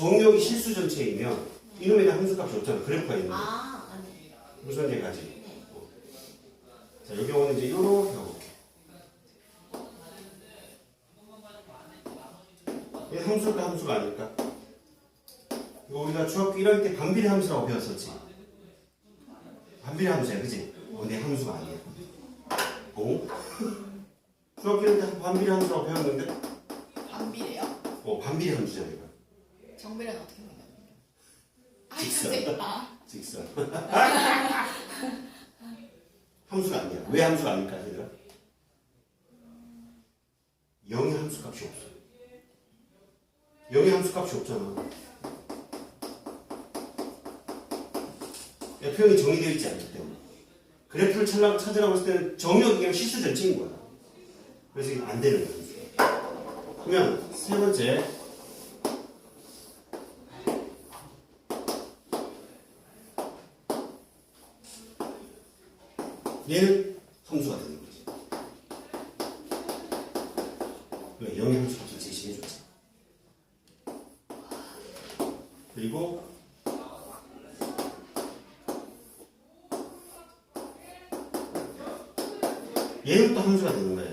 정역이 실수 전체이면 이놈에 대한 함수값이 없잖아. 그래프가 있는 거. 아, 아니. 무슨 얘기하지? 네. 자, 여기 오는 이제 이렇게 가볼게. 이 함수가 함수가 아닐까? 이거 우리가 중학교 1학년 때 반비례 함수라고 배웠었지. 반비례 함수야, 그지? 어, 내 함수가 아니야. 어? 중학교 1학년 때 반비례 함수라고 배웠는데, 반비례요? 어, 반비례 함수잖아, 이거. 정비례는 어떻게 생겼는데? 아, 직선. 선생님. 아, 직선. 함수가 아니야. 왜 함수가 아닐까, 얘들아? 0의 함수 값이 없어. 0의 함수 값이 없잖아. 표현이 정의되어 있지 않기 때문에. 그래프를 찾으라고, 찾으라고 했을 때는 정의역이 그냥 실수 전체인 거야. 그래서 이게 안 되는 거야. 그러면 세 번째. 얘는 함수가 되는 거지. 왜? 0의 함수값을 제시해줬지. 그리고 얘는 또 함수가 되는 거야.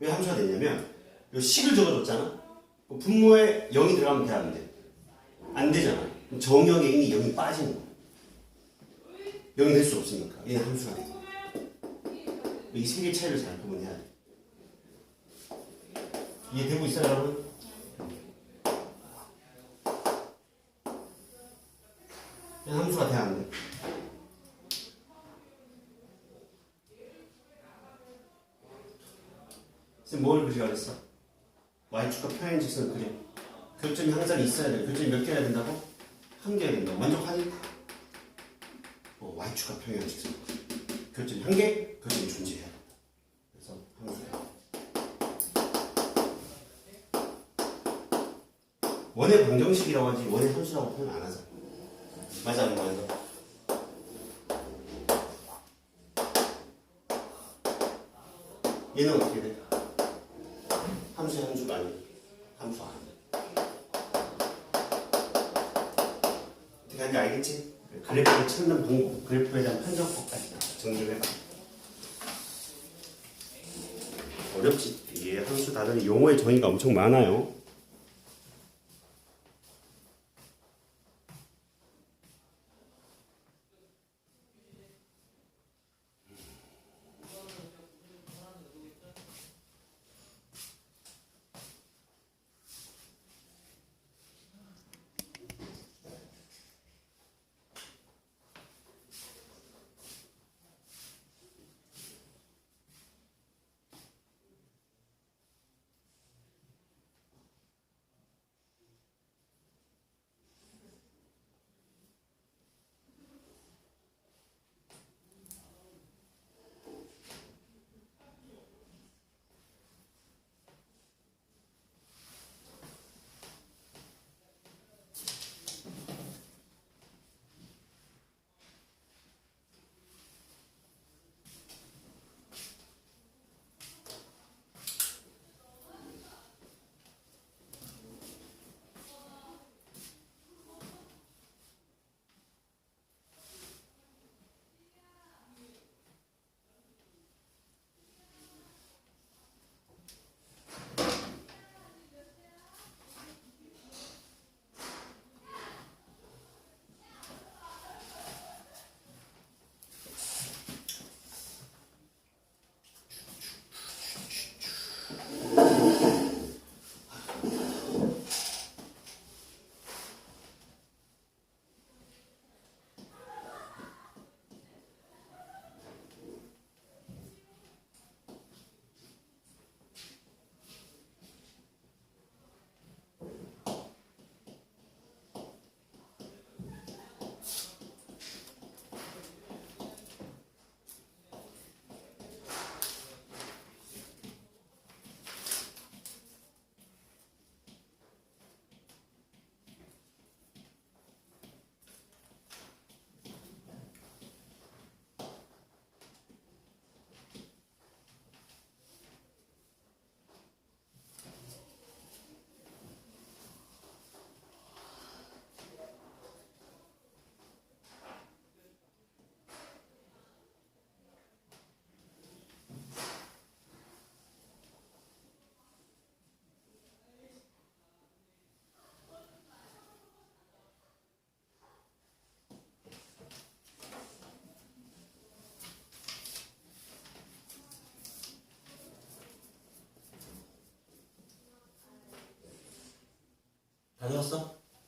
왜 함수가 되냐면 이 식을 적어줬잖아. 그 분모에 0이 들어가면 돼, 안 돼? 안 되잖아. 그럼 정역에 이미 0이 빠지는 거야. 0이 될 수 없으니까 얘는 함수가 돼. 이 세 개 차이를 잘 구분해야 돼. 이해되고 있어요, 여러분? 함수가 돼야 안 돼. 선생님 뭘 그리라 그랬어? y축과 평행 직선 그려. 교점이 항상 있어야 돼. 교점이 몇 개야 된다고? 한 개야 된다. 만족하니? 어, y축과 평행 직선. 교점이 한 개, 교점이 존재해야 된다. 그래서 함수야. 원의 방정식이라고 하지 원의 함수라고 표현 안 하잖아. 맞아, 안 맞아? 얘는 어떻게 돼? 함수의 함수가 아니야. 함수 아니야. 어떻게 하는지 알겠지? 그래프를 찾는 방법, 그래프에 대한 판정법까지 정리해봐. 어렵지. 이게 함수 다른 용어의 정의가 엄청 많아요.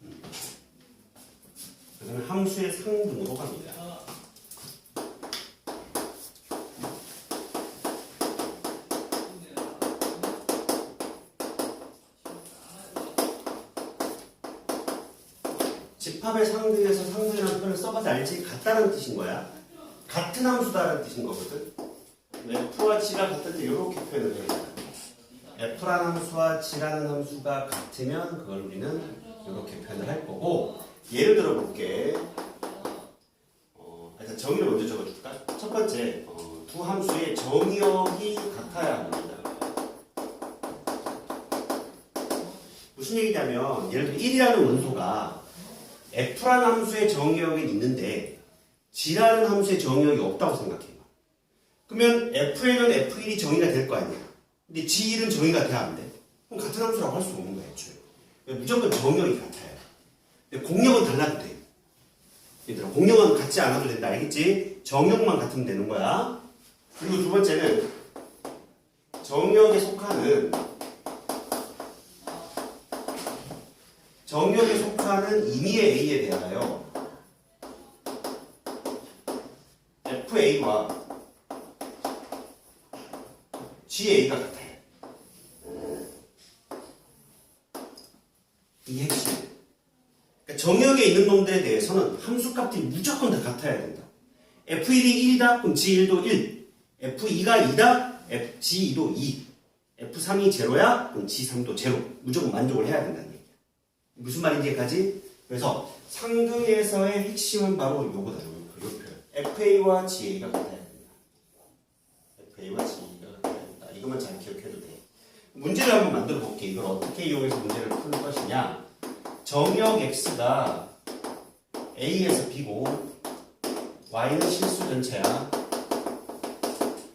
음. 그러면 함수의 상등으로 갑니다. 집합의 상등에서 상등이라는 표현을 써봐도 알지? 같다는 뜻인 거야. 같은 함수다라는 뜻인 거거든. F와 G가 같을 때 이렇게 표현을 돼. F라는 함수와 G라는 함수가 같으면 그걸 우리는 이렇게 표현을 할 거고 예를 들어 볼게. 어, 일단 정의를 먼저 적어줄까? 첫 번째, 어, 두 함수의 정의역이 같아야 합니다. 무슨 얘기냐면 예를 들어 1이라는 원소가 F라는 함수의 정의역이 있는데 G라는 함수의 정의역이 없다고 생각해. 그러면 F에는 F1이 정의가 될 거 아니야. 근데 G1은 정의가 돼야 안 돼. 그럼 같은 함수라고 할 수 없는. 무조건 정의역이 같아요. 근데 공역은 달라도 돼. 얘들아, 공역은 같지 않아도 된다. 알겠지? 정역만 같으면 되는 거야. 그리고 두 번째는 정역에 속하는 정역에 속하는 임의의 A에 대하여 FA와 GA가 같아요. 이 핵심. 그러니까 정역에 있는 놈들에 대해서는 함수값들이 무조건 다 같아야 된다. F1이 1이다? 그럼 G1도 1. F2가 2다? G2도 2. F3이 0야? 그럼 G3도 0. 무조건 만족을 해야 된다는 얘기야. 무슨 말인지 이해가지? 그래서 상등에서의 핵심은 바로 요거다. 요, 요. FA와 GA가 같아야 된다. FA와 GA가 같아야 된다. 이것만 잘 기억해도 돼. 문제를 한번 만들어 볼게. 이걸 어떻게 이용해서 문제를 푸는 것이냐. 정역 x가 a에서 b고 y는 실수 전체야.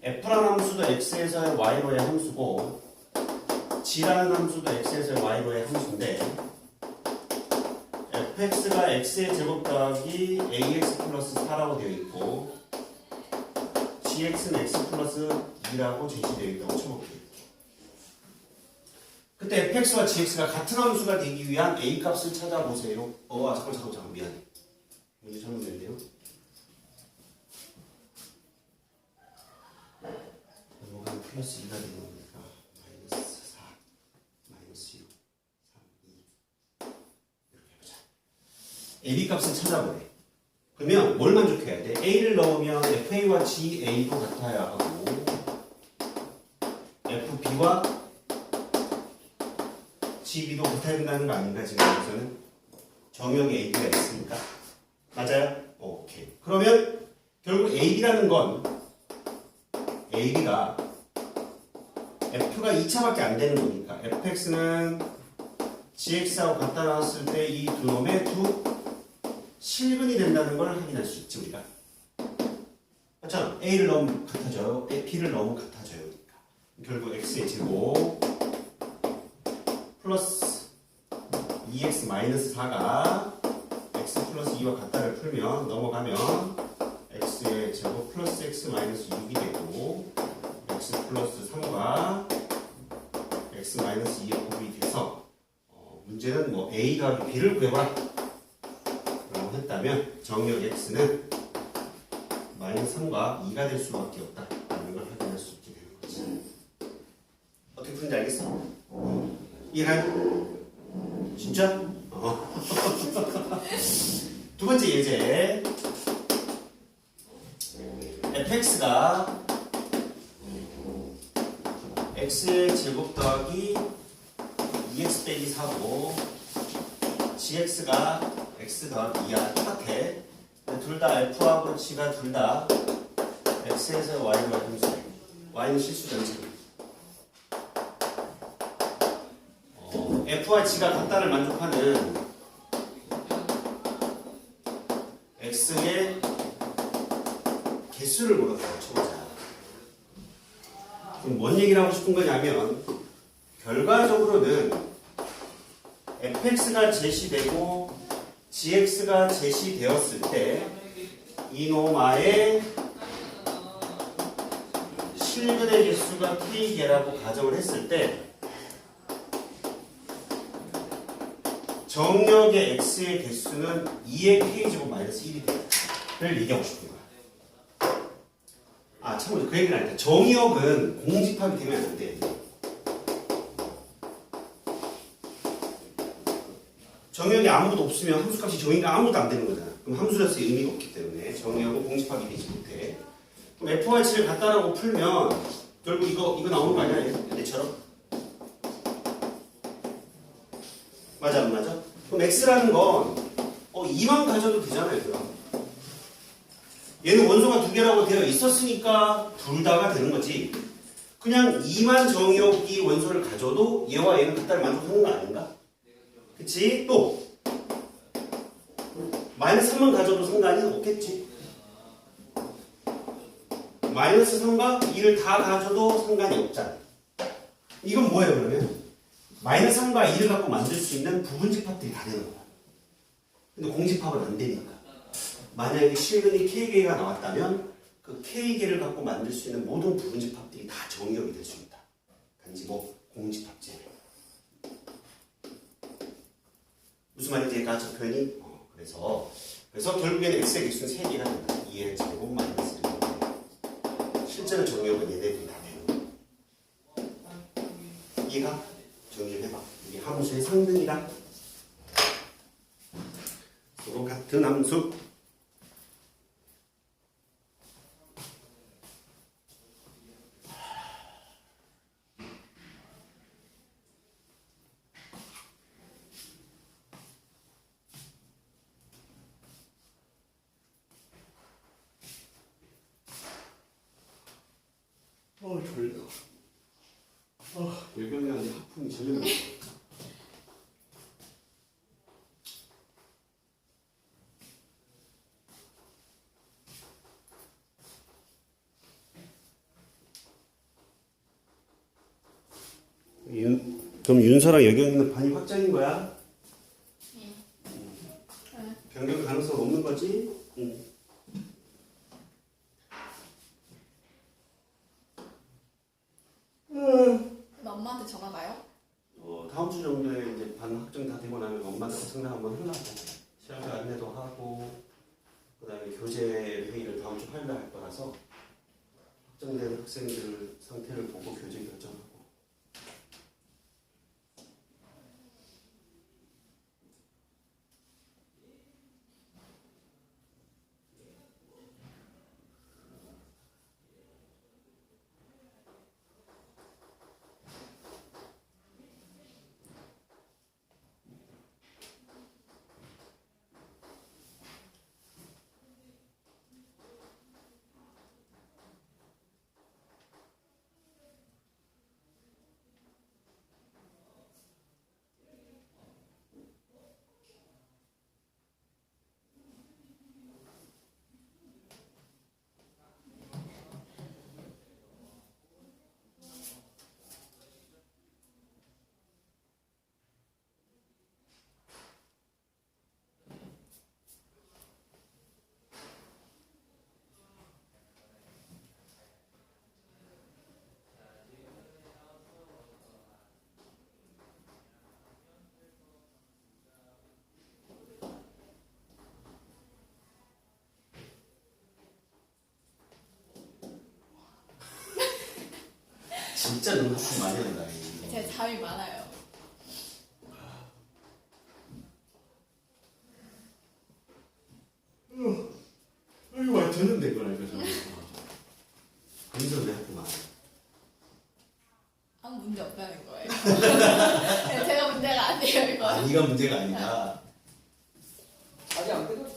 f라는 함수도 x에서의 y로의 함수고 g라는 함수도 x에서의 y로의 함수인데 fx가 x의 제곱 더하기 ax 플러스 4라고 되어 있고 gx는 x 플러스 2라고 제시되어 있다고 쳐볼게요. 그때 fx와 gx가 같은 함수가 되기 위한 a 값을 찾아보세요. 어, 아, 잠깐, 잠깐, 잠깐, 미안해. 문제 잘못됐네요. 뭐가 플러스 2가 되는 거니까 마이너스 4, 마이너스 6, 3, 2 이렇게 해보자. ab 값을 찾아보래. 그러면 뭘 만족해야 돼? a를 넣으면 fa와 ga도 같아야 하고 fb와 GB도 된다는 거 아닌가 지금 여기서는? 정형에 AB가 있으니까? 맞아요? 오케이. 그러면 결국 AB라는 건 AB가 F가 2차밖에 안 되는 거니까 FX는 GX하고 갖다 놨을 때 이 두 놈의 두 실근이 된다는 걸 확인할 수 있지 우리가. 맞잖아 A를 넣으면 같아져요. B를 넣으면 같아져요 그러니까. 결국 X의 제곱 플러스 2x 마이너스 4가 x 플러스 2와 같다를 풀면 넘어가면 x의 제곱 플러스 x 마이너스 6이 되고 x 플러스 3과 x 마이너스 2의 곱이 돼서 어, 문제는 뭐 a 더하기 b를 구해봐 라고 했다면 정역 x는 마이너스 3과 2가 될 수밖에 없다 라는 걸 확인할 수 있게 되는 거지 어떻게 푸는지 알겠어? 이해가요? 진짜? 어. 두 번째 예제. fx가 x의 제곱 더하기 2x 빼기 4고 gx가 x 더하기 2야 똑같아. 둘 다 f하고 g가 둘 다 x에서 y로 함수 y는 실수 전체 어, F와 G가 같다를 만족하는 X의 개수를 물었다고 쳐보자. 그럼 뭔 얘기를 하고 싶은 거냐면 결과적으로는 fx가 제시되고 gx가 제시되었을 때 이노마의 실근의 개수가 k개라고 가정을 했을 때 정역의 x의 개수는 2의 k제곱 마이너스 1이 된다를 얘기하고 싶은 거야. 아, 참고로 그 얘기는 아니다. 정역은 공집합이 되면 안 돼. 정역이 아무것도 없으면 함수값이 정의가 아무것도 안 되는 거잖아. 그럼 함수로서의 의미가 없기 때문에 정역은 공집합이 되지 못해. 그럼 FY치를 갖다라고 풀면 결국 이거 이거 나오는 거 아니야? 얘? 얘처럼? 맞아 안 맞아? 그럼 x라는 건 어, 2만 가져도 되잖아 얘들아. 얘는 원소가 두 개라고 되어 있었으니까 둘 다가 되는 거지. 그냥 2만 정역이 원소를 가져도 얘와 얘는 같다를 만족하는 거 아닌가? 그치? 또 마이너스 3만 가져도 상관이 없겠지. 마이너스 3과 2를 다 가져도 상관이 없잖아. 이건 뭐예요 그러면? 마이너스 3과 2를 갖고 만들 수 있는 부분집합들이 다 되는 거야. 근데 공집합은 안 되니까. 만약에 실근이 K개가 나왔다면 그 K개를 갖고 만들 수 있는 모든 부분집합들이 다 정의역이 될 수 있다. 단지 뭐 공집합제. 무슨 말인지 얘가 저 표현이? 어, 그래서 그래서 결국에는 x의 개수는 3개가 된다. 2의 제곱 마이너스 1. 실제로 정의역은 얘네 함수의 상등이다. 서로 같은 함수. 어, 졸려. 아, 열병이라는 하품이 졸려. 윤, 그럼 윤서랑 여경이는 반이 확장인 거야? 네. 변경 가능성 없는 거지? 응. 나 엄마한테 전화 가요? 어, 다음 주 정도에 이제 반 확정 다 되고 나면 엄마한테 상담 한번 하려고 시험자 안내도 하고 그다음에 교재 회의를 다음 주 화요일에 할 거라서 확정된 학생들 상태를 보고 교재 결정하고 진짜 학생 많이 한다 이거. 제가 잠이 많아요. 이거 많이 그걸 알고 저는 그래서 내 학교 많아 아무 문제 없다는 거예요. 네, 제가 문제가 아니에요 이거. 아 네가 문제가 아니다 아직 안 끝났어.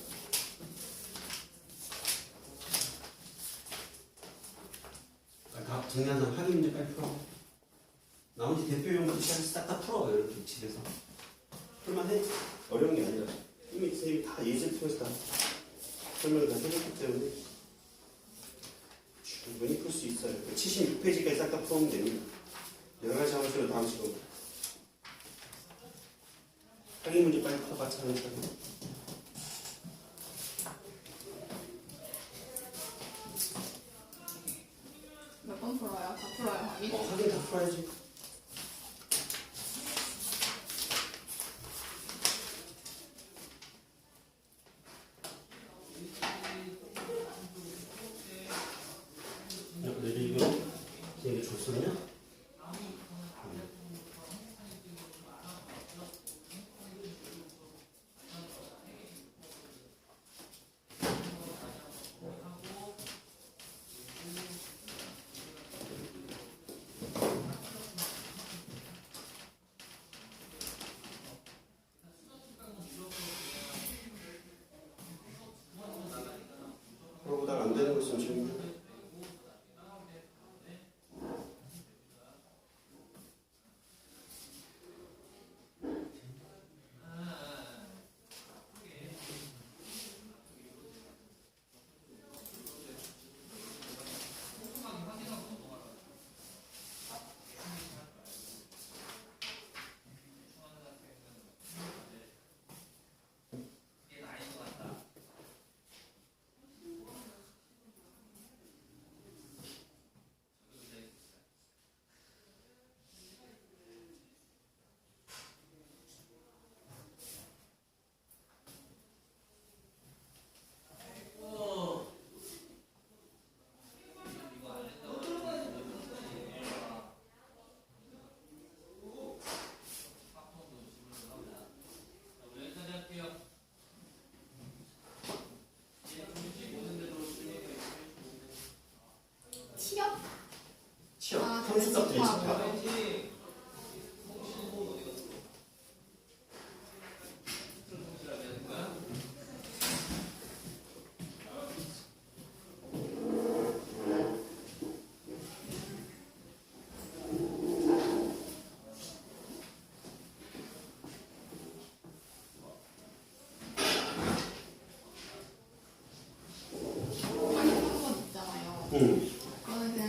아, 다 정리하자 확인 문제 빨리 풀어 나머지 대표용부터 시작해서 싹 다 풀어 이렇게 집에서 풀만해 어려운 게 아니라 이미 선생님이 다 예제를 통해서 다 설명을 다 해줬기 때문에 충분히 풀 수 있어요 76페이지까지 싹다 풀어오면 됩니다 여러 가지 함수로 다음 시간 확인 문제 빨리 풀어봐 차근차근 몇번 풀어요? 다 풀어요 확인? 어, 확인 다 풀어야지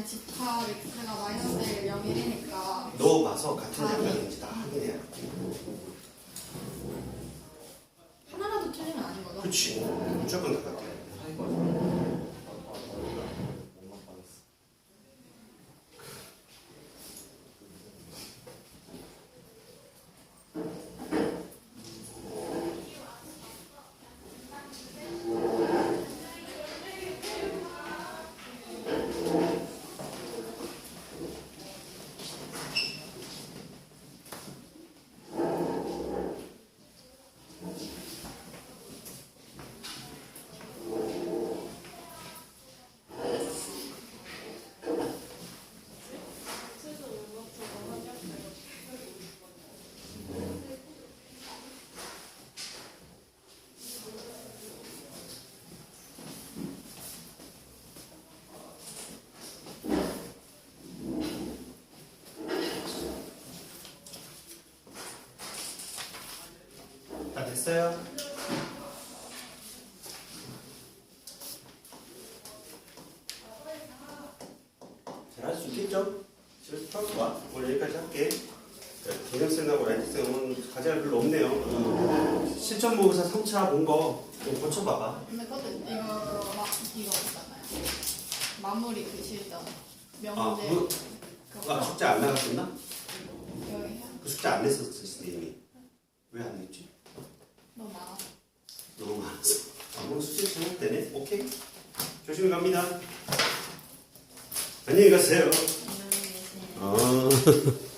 집합 x가 마이너스 0, 1이니까 너 봐서 같은 아, 양면인지 다 확인해야 돼. 하나라도 틀리면 아닌 거죠? 그렇지. 무조건 다 같아. 다 됐어요? 잘할 수 있겠죠? 풀어서 와. 오늘 여기까지 할게. 개념쌤하고 라이트쌤은 과제할 별로 없네요. 어, 실전 모의사 3차 본 거 좀 고쳐봐봐. 근데 그것도 이거 막 이거 있잖아요. 마무리 그 실전 아, 명제 그, 그거 아, 숙제 안 나갔었나? 그 숙제 안 냈었어, 선생님이. 왜 안 냈지? 너무 많아서 너무 많아서. 아, 오늘 숙제 잘못 되네? 오케이. 조심히 갑니다. 안녕히 가세요. 안녕히 계세요. 어.